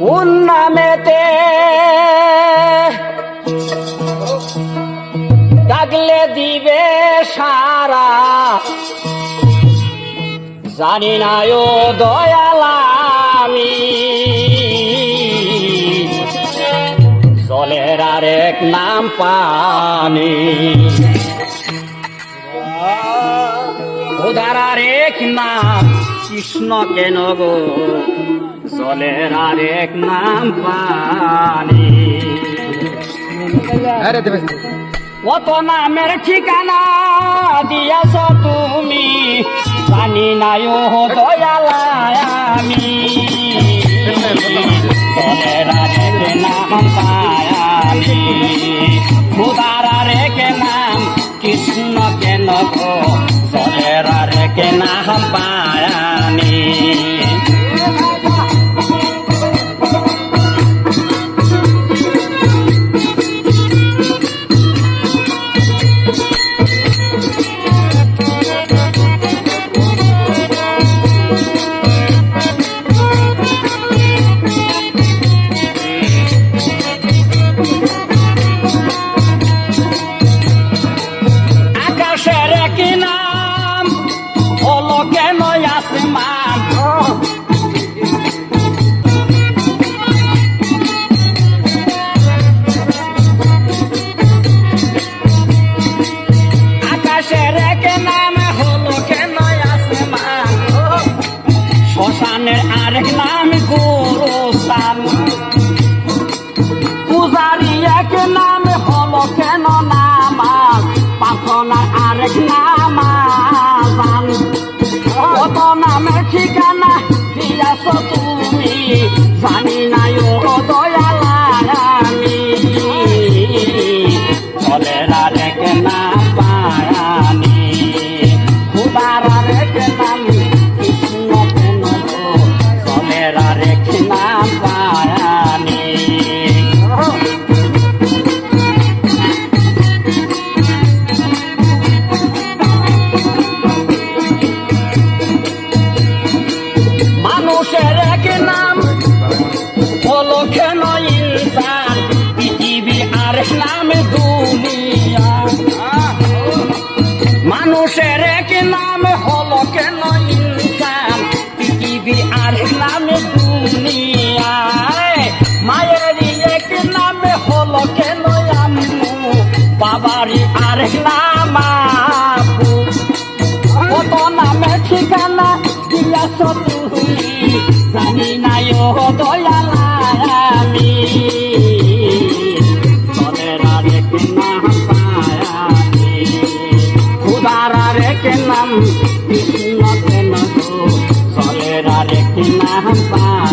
কোন ডাকলে দিবে সারা। জানি না ও দয়ালামি জলের আরেক নাম পানি। উদার আরেক নাম, কৃষ্ণ কেন গো? জলের আরেক নাম পানি। দেবে কত নামের ঠিকানা দিয়াছ তুমি। জানি না ও দয়ালায় আমি। জলের আরেক নাম পায়ামি কি নাম হলো কেন আসমান। আকাশের এক নাম হলো কেন আসমান। শ্মশানের আরেক নাম গুরুস্থান। পূজারি এক নাম হলো কেন নামাজ। প্রার্থনার আরেক নামাজান কত নামের ঠিকানা নাম দুনিয়া। মানুষের এক নাম হলো কেন ইনসান? পৃথিবী আর নাম দুনিয়া। মায়ের এক নাম হলো কেন আম্মু? বাবারই আর নাম কত নামে ঠিকানা দিয়াছ তুমি? জানি না ও আরেক নাম কৃষ্ণ কেন গো